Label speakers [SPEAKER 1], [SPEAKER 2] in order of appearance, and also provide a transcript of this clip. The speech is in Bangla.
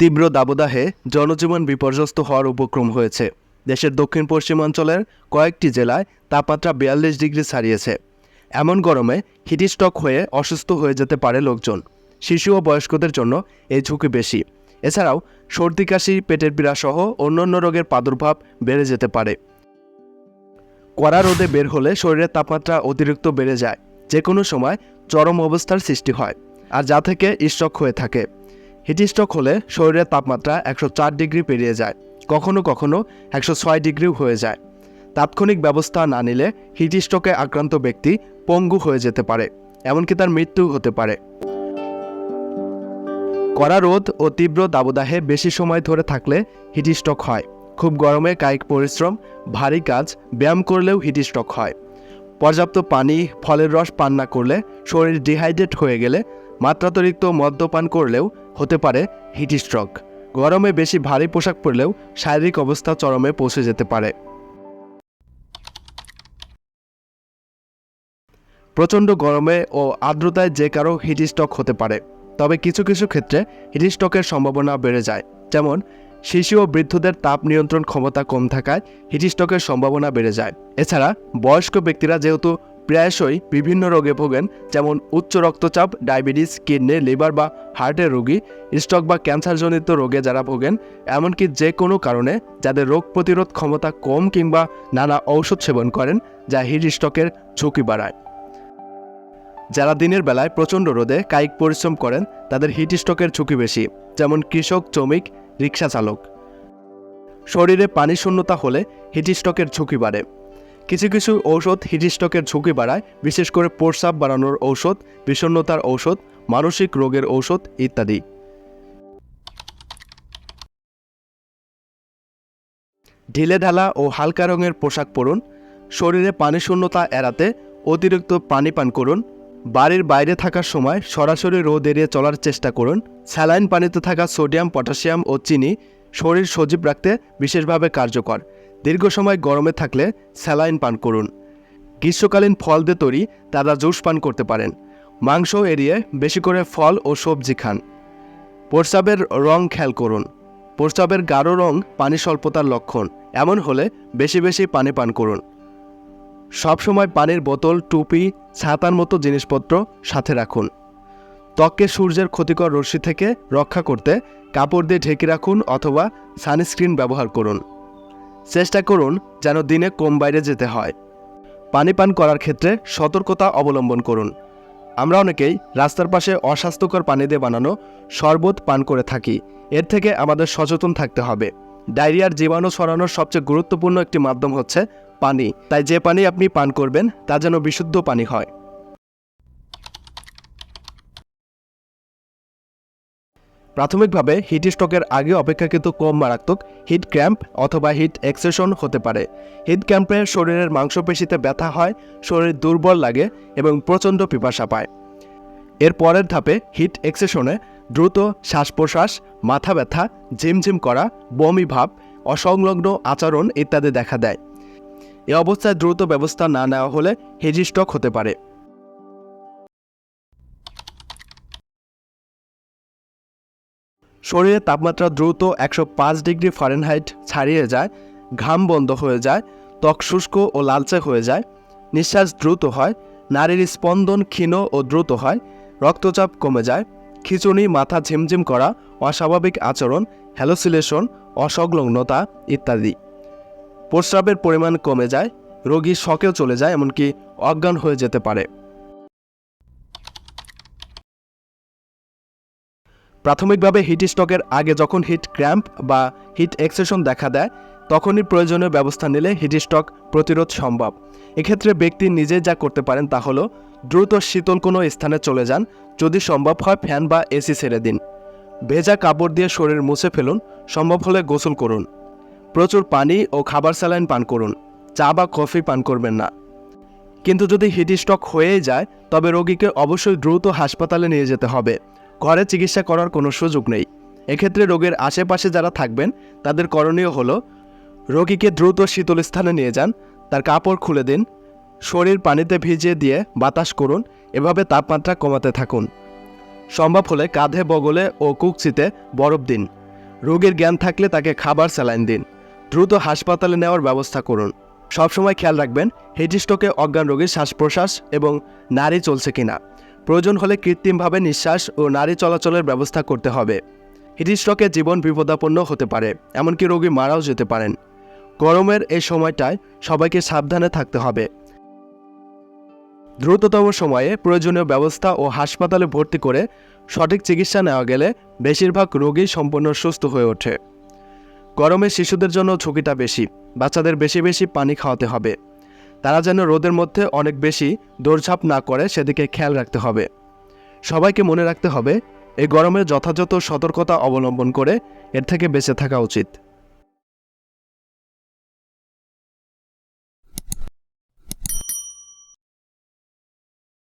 [SPEAKER 1] তীব্র দাবদাহে জনজীবন বিপর্যস্ত হওয়ার উপক্রম হয়েছে। দেশের দক্ষিণ পশ্চিমাঞ্চলের কয়েকটি জেলায় তাপমাত্রা বিয়াল্লিশ ডিগ্রি ছাড়িয়েছে। এমন গরমে হিটস্ট্রোক হয়ে অসুস্থ হয়ে যেতে পারে লোকজন। শিশু ও বয়স্কদের জন্য এই ঝুঁকি বেশি। এছাড়াও সর্দি, কাশি, পেটের পীড়া সহ অন্যান্য রোগের প্রাদুর্ভাব বেড়ে যেতে পারে। কড়া রোদে বের হলে শরীরের তাপমাত্রা অতিরিক্ত বেড়ে যায়। যে কোনো সময় চরম অবস্থার সৃষ্টি হয়, আর যা থেকে স্ট্রোক হয়ে থাকে। হিটস্ট্রোক হলে শরীরের তাপমাত্রা একশো চার ডিগ্রি পেরিয়ে যায়, কখনো কখনো একশো ছয় ডিগ্রিও হয়ে যায়। তাৎক্ষণিক ব্যবস্থা না নিলে হিটস্ট্রোকে আক্রান্ত ব্যক্তি পঙ্গু হয়ে যেতে পারে, এমনকি তার মৃত্যু হতে পারে। কড়া রোদ ও তীব্র দাবদাহে বেশি সময় ধরে থাকলে হিটস্ট্রোক হয়। খুব গরমে কায়িক পরিশ্রম, ভারী কাজ, ব্যায়াম করলেও হিটস্ট্রোক হয়। পর্যাপ্ত পানি, ফলের রস পান না করলে শরীর ডিহাইড্রেট হয়ে গেলে মাত্রাতিরিক্ত মদ্যপান করলেও হতে পারে হিটস্ট্রোক গরমে বেশি ভারী পোশাক পরলেও শারীরিক অবস্থা চরমে পৌঁছে যেতে পারে। প্রচণ্ড গরমে ও আর্দ্রতায় যে কারও হিটস্ট্রোক হতে পারে। তবে কিছু কিছু ক্ষেত্রে হিটস্ট্রোকের সম্ভাবনা বেড়ে যায়। যেমন, শিশু ও বৃদ্ধদের তাপ নিয়ন্ত্রণ ক্ষমতা কম থাকায় হিটস্ট্রোকের সম্ভাবনা বেড়ে যায়। এছাড়া বয়স্ক ব্যক্তিরা যেহেতু প্রায়শই বিভিন্ন রোগে ভোগেন, যেমন উচ্চ রক্তচাপ, ডায়াবেটিস, কিডনি, লিভার বা হার্টের রোগী, স্ট্রোক বা ক্যান্সারজনিত রোগে যারা ভোগেন, এমনকি যে কোনো কারণে যাদের রোগ প্রতিরোধ ক্ষমতা কম কিংবা নানা ঔষধ সেবন করেন, যা হিট স্ট্রোকের ঝুঁকি বাড়ায়। যারা দিনের বেলায় প্রচণ্ড রোদে কায়িক পরিশ্রম করেন, তাদের হিট স্ট্রোকের ঝুঁকি বেশি, যেমন কৃষক, শ্রমিক, রিক্সা চালক। শরীরে পানি শূন্যতা হলে হিট স্ট্রোকের ঝুঁকি বাড়ে। কিছু কিছু ঔষধ হিট স্ট্রোকের ঝুঁকি বাড়ায়, বিশেষ করে প্রস্রাব বাড়ানোর ঔষধ, বিষণ্ণতার ঔষধ, মানসিক রোগের ঔষধ ইত্যাদি। ঢিলে ঢালা ও হালকা রঙের পোশাক পরুন, শরীরে পানি শূন্যতা এড়াতে অতিরিক্ত পানি পান করুন, বাড়ির বাইরে থাকার সময় সরাসরি রোদ এড়িয়ে চলার চেষ্টা করুন, স্যালাইন পানিতে থাকা সোডিয়াম, পটাশিয়াম ও চিনি শরীর সজীব রাখতে বিশেষভাবে কার্যকর। দীর্ঘ সময় গরমে থাকলে স্যালাইন পান করুন। গ্রীষ্মকালীন ফল দিয়ে তৈরি তারা জুস পান করতে পারেন। মাংস এড়িয়ে বেশি করে ফল ও সবজি খান। প্রস্রাবের রং খেয়াল করুন। প্রস্রাবের গাঢ় রং পানি স্বল্পতার লক্ষণ। এমন হলে বেশি বেশি পানি পান করুন। সবসময় পানির বোতল, টুপি, ছাতার মতো জিনিসপত্র সাথে রাখুন। ত্বককে সূর্যের ক্ষতিকর রশ্মি থেকে রক্ষা করতে কাপড় দিয়ে ঢেকে রাখুন অথবা সানস্ক্রিন ব্যবহার করুন। চেষ্টা করুন যেন দিনে কম বাইরে যেতে হয়। পানি পান করার ক্ষেত্রে সতর্কতা অবলম্বন করুন। আমরা অনেকেই রাস্তার পাশে অস্বাস্থ্যকর পানি দিয়ে বানানো শরবত পান করে থাকি। এর থেকে আমাদের সচেতন থাকতে হবে। ডায়রিয়ার জীবাণু ছড়ানোর সবচেয়ে গুরুত্বপূর্ণ একটি মাধ্যম হচ্ছে পানি। তাই যে পানি আপনি পান করবেন, তা যেন বিশুদ্ধ পানি হয়। প্রাথমিকভাবে হিট স্ট্রোকের আগে অপেক্ষাকৃত কম মারাত্মক হিট ক্র্যাম্প অথবা হিট এক্সেশন হতে পারে। হিট ক্র্যাম্পে শরীরের মাংসপেশিতে ব্যথা হয়, শরীর দুর্বল লাগে এবং প্রচণ্ড পিপাসা পায়। এর পরের ধাপে হিট এক্সেশনে দ্রুত শ্বাস প্রশ্বাস মাথা ব্যথা, ঝিমঝিম করা, বমি ভাব, অসংলগ্ন আচরণ ইত্যাদি দেখা দেয়। এ অবস্থায় দ্রুত ব্যবস্থা না নেওয়া হলে হেজিস্টক হতে পারে। শরীরের তাপমাত্রা দ্রুত একশো পাঁচ ডিগ্রি ফারেনহাইট ছাড়িয়ে যায়, ঘাম বন্ধ হয়ে যায়, ত্বক শুষ্ক ও লালচে হয়ে যায়, নিঃশ্বাস দ্রুত হয়, নারীর স্পন্দন ক্ষীণ ও দ্রুত হয়, রক্তচাপ কমে যায়, খিচুনি, মাথা ঝিমঝিম করা, অস্বাভাবিক আচরণ, হ্যালোসিলেশন, অসংলগ্নতা ইত্যাদি। প্রস্রাবের পরিমাণ কমে যায়, রোগী শকেও চলে যায়, এমনকি অজ্ঞান হয়ে যেতে পারে। প্রাথমিকভাবে হিট স্ট্রোকের আগে যখন হিট ক্র্যাম্প বা হিট এক্সেশন দেখা দেয়, তখনই প্রয়োজনীয় ব্যবস্থা নিলে হিট স্ট্রোক প্রতিরোধ সম্ভব। এক্ষেত্রে ব্যক্তি নিজে যা করতে পারেন তা হলো, দ্রুত শীতল কোনো স্থানে চলে যান, যদি সম্ভব হয় ফ্যান বা এসি ছেড়ে দিন। ভেজা কাপড় দিয়ে শরীর মুছে ফেলুন, সম্ভব হলে গোসল করুন। প্রচুর পানি ও খাবার স্যালাইন পান করুন, চা বা কফি পান করবেন না। কিন্তু যদি হিট স্ট্রোক হয়েই যায়, তবে রোগীকে অবশ্যই দ্রুত হাসপাতালে নিয়ে যেতে হবে। ঘরে চিকিৎসা করার কোনো সুযোগ নেই। এক্ষেত্রে রোগের আশেপাশে যারা থাকবেন, তাদের করণীয় হলো, রোগীকে দ্রুত শীতল স্থানে নিয়ে যান, তার কাপড় খুলে দিন, শরীর পানিতে ভিজিয়ে দিয়ে বাতাস করুন, এভাবে তাপমাত্রা কমাতে থাকুন। সম্ভব হলে কাঁধে, বগলে ও কুকচিতে বরফ দিন। রোগীর জ্ঞান থাকলে তাকে খাবার স্যালাইন দিন। দ্রুত হাসপাতালে নেওয়ার ব্যবস্থা করুন। সবসময় খেয়াল রাখবেন, হেটিস্ট্রোকে অজ্ঞান রোগীর শ্বাস প্রশ্বাস এবং নারী চলছে কিনা। প্রয়োজন হলে কৃত্রিমভাবে নিঃশ্বাস ও নারী চলাচলের ব্যবস্থা করতে হবে। হিটস্ট্রোকে জীবন বিপদাপন্ন হতে পারে, এমনকি রোগী মারাও যেতে পারেন। গরমের এই সময়টায় সবাইকে সাবধানে থাকতে হবে। দ্রুততম সময়ে প্রয়োজনীয় ব্যবস্থা ও হাসপাতালে ভর্তি করে সঠিক চিকিৎসা নেওয়া গেলে বেশিরভাগ রোগী সম্পূর্ণ সুস্থ হয়ে ওঠে। গরমে শিশুদের জন্য ঝুঁকিটা বেশি, বাচ্চাদের বেশি বেশি পানি খাওয়াতে হবে। তারা যেন রোদের মধ্যে অনেক বেশি দৌড়ঝাঁপ না করে সেদিকে খেয়াল রাখতে হবে। সবাইকে মনে রাখতে হবে, এই গরমে যথাযথ সতর্কতা অবলম্বন করে এর থেকে বেঁচে থাকা উচিত।